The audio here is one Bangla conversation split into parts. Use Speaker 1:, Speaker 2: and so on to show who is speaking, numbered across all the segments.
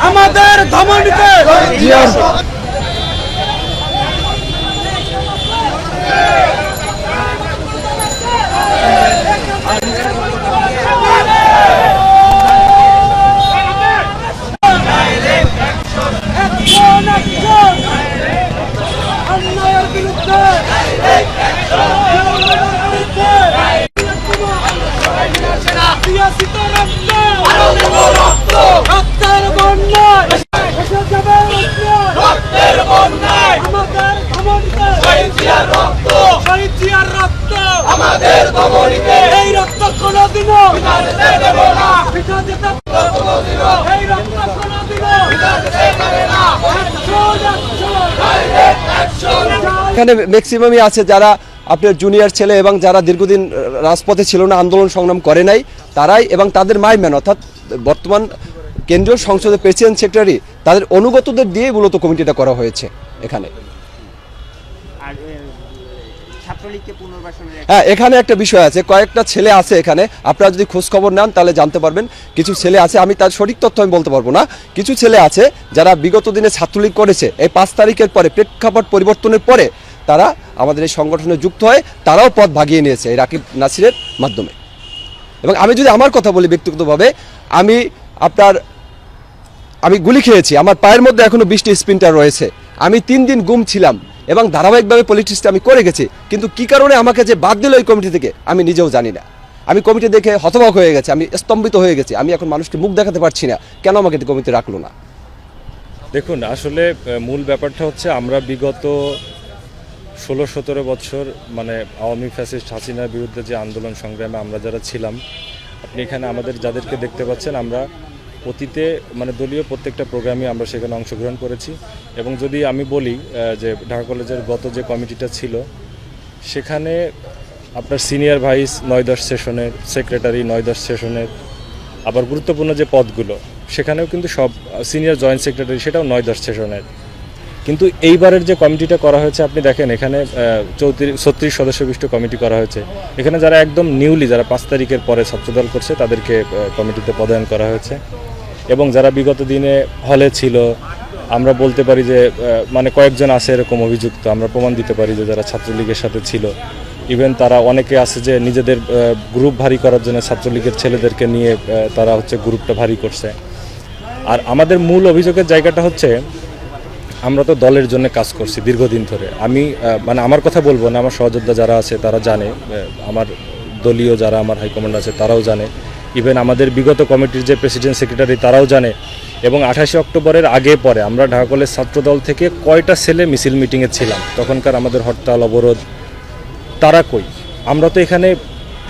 Speaker 1: আমাদের ধমনীতে আমাদের ধমনীতে
Speaker 2: শহীদ জিয়ার রক্ত।
Speaker 1: শহীদ জিয়ার রক্ত।
Speaker 2: আমাদের দমনিতে।
Speaker 1: এই রক্ত কোনোদিনও
Speaker 2: যেতে দেব না।
Speaker 1: পিঠা যেতে
Speaker 2: কোনোদিনও
Speaker 1: এই রক্ত কোনোদিনও
Speaker 2: যেতে পারে না।
Speaker 1: Action, action!
Speaker 3: এখানে ম্যাক্সিমামই আছে যারা আপনার জুনিয়র ছেলে এবং যারা দীর্ঘদিন রাজপথে ছিল না আন্দোলন সংগ্রাম করে নাই তারাই এবং তাদের মাই মাইম্যান অর্থাৎ বর্তমান কেন্দ্রীয় সংসদের প্রেসিডেন্ট সেক্রেটারি তাদের অনুগতদের দিয়ে মূলত কমিটিটা করা হয়েছে এখানে। হ্যাঁ এখানে একটা বিষয় আছে কয়েকটা ছেলে আছে এখানে আপনারা যদি খোঁজ খবর নেন তাহলে জানতে পারবেন কিছু ছেলে আছে আমি তার সঠিক তথ্য আমি বলতে পারব না কিছু ছেলে আছে যারা বিগত দিনে ছাত্রলীগ করেছে এই পাঁচ তারিখের পরে প্রেক্ষাপট পরিবর্তনের পরে তারা আমাদের এই সংগঠনে যুক্ত হয় তারাও পথ ভাগিয়ে নিয়েছে এই রাকিব নাসিরের মাধ্যমে। এবং আমি যদি আমার কথা বলি ব্যক্তিগতভাবে আমি আপনার আমি গুলি খেয়েছি। আমার পায়ের মধ্যে এখনও বৃষ্টি স্পিনটা রয়েছে। আমি তিন দিন গুম ছিলাম এবং ধারাবাহিকভাবে পলিটিক্সটা আমি করে গেছি। কিন্তু কি কারণে আমাকে যে বাদ দিল এই কমিটি থেকে, আমি নিজেও জানি না। আমি কমিটি দেখে হতবাক হয়ে গেছে। আমি স্তম্ভিত হয়ে গেছি। আমি এখন মানুষকে মুখ দেখাতে পারছি না। কেন আমাকে কমিটি রাখল না?
Speaker 4: দেখুন, আসলে মূল ব্যাপারটা হচ্ছে আমরা বিগত ষোলো সতেরো বছর মানে আওয়ামী ফ্যাসিস্ট হাসিনার বিরুদ্ধে যে আন্দোলন সংগ্রামে আমরা যারা ছিলাম, আপনি এখানে আমাদের, যাদেরকে দেখতে পাচ্ছেন, আমরা অতীতে মানে দলীয় প্রত্যেকটা প্রোগ্রামে আমরা সেখানে অংশগ্রহণ করেছি। এবং যদি আমি বলি যে ঢাকা কলেজের গত যে কমিটিটা ছিল, সেখানে আপনার সিনিয়র ভাইস নয় দশ সেশনের সেক্রেটারি নয় দশ সেশনের আবার গুরুত্বপূর্ণ যে পদগুলো, সেখানেও কিন্তু সব সিনিয়র জয়েন্ট সেক্রেটারি সেটাও নয় দশ সেশনের কিন্তু এইবারের যে কমিটিটা করা হয়েছে, আপনি দেখেন এখানে চৌত্রিশ, ছত্রিশ সদস্য বিশিষ্ট কমিটি করা হয়েছে। এখানে যারা একদম নিউলি যারা পাঁচ তারিখের পরে ছাত্রদল করছে, তাদেরকে কমিটিতে পদায়ন করা হয়েছে। এবং যারা বিগত দিনে হলে ছিল, আমরা বলতে পারি যে মানে কয়েকজন আছে এরকম অভিযুক্ত, আমরা প্রমাণ দিতে পারি যে যারা ছাত্রলীগের সাথে ছিল। ইভেন তারা অনেকে আছে যে নিজেদের গ্রুপ ভারী করার জন্য ছাত্রলীগের ছেলেদেরকে নিয়ে তারা হচ্ছে গ্রুপটা ভারী করছে। আর আমাদের মূল অভিযোগের জায়গাটা হচ্ছে, আমরা তো দলের জন্য কাজ করছি দীর্ঘদিন ধরে। আমি মানে আমার কথা বলব না, আমার সহযোদ্ধা যারা আছে তারা জানে আমার দলীয় যারা আমার হাইকমান্ড আছে তারাও জানে। ইভেন আমাদের বিগত কমিটির যে প্রেসিডেন্ট সেক্রেটারি তারাও জানে। এবং আঠাশে অক্টোবরের আগে পরে আমরা ঢাকা কলেজ ছাত্রদল থেকে কয়টা ছেলে মিছিল মিটিংয়ে ছিলাম। তখনকার আমাদের হরতাল, অবরোধ, তারা কই? আমরা তো এখানে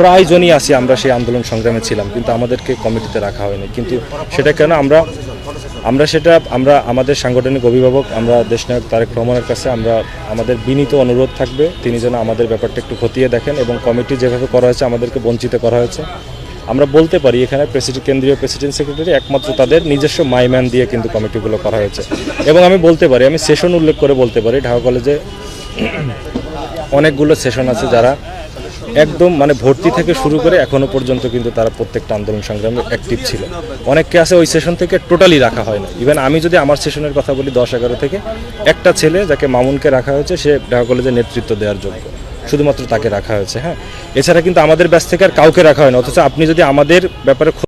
Speaker 4: প্রায় জনই আছি, আমরা সেই আন্দোলন সংগ্রামে ছিলাম, কিন্তু আমাদেরকে কমিটিতে রাখা হয়নি। কিন্তু সেটা কেন আমরা আমরা সেটা, আমরা আমাদের সাংগঠনিক অভিভাবক, আমরা দেশনায়ক তারেক রহমানের কাছে আমরা, আমাদের বিনীত অনুরোধ থাকবে। তিনি যেন আমাদের ব্যাপারটা একটু খতিয়ে দেখেন এবং কমিটি যেভাবে করা হয়েছে, আমাদেরকে বঞ্চিত করা হয়েছে। আমরা বলতে পারি, এখানে প্রেসিডেন্ট কেন্দ্রীয় প্রেসিডেন্ট সেক্রেটারি একমাত্র তাদের নিজস্ব মাইম্যান দিয়ে কিন্তু কমিটিগুলো করা হয়েছে। এবং আমি বলতে পারি, আমি সেশন উল্লেখ করে বলতে পারি, ঢাকা কলেজে অনেকগুলো সেশন আছে যারা একদম মানে ভর্তি থেকে শুরু করে এখনও পর্যন্ত কিন্তু তারা প্রত্যেকটা আন্দোলন সংগ্রামে অ্যাক্টিভ ছিল। অনেককে আছে ওই সেশন থেকে টোটালি রাখা হয় না। ইভেন আমি যদি আমার সেশনের কথা বলি, দশ এগারো থেকে, একটা ছেলে যাকে মামুনকে রাখা হয়েছে, সে ঢাকা কলেজে নেতৃত্ব দেওয়ার যোগ্য। শুধুমাত্র তাকে রাখা হয়েছে হ্যাঁ। এছাড়া কিন্তু আমাদের ব্যাস থেকে আর কাউকে রাখা হয় না, অথচ আপনি যদি আমাদের ব্যাপারে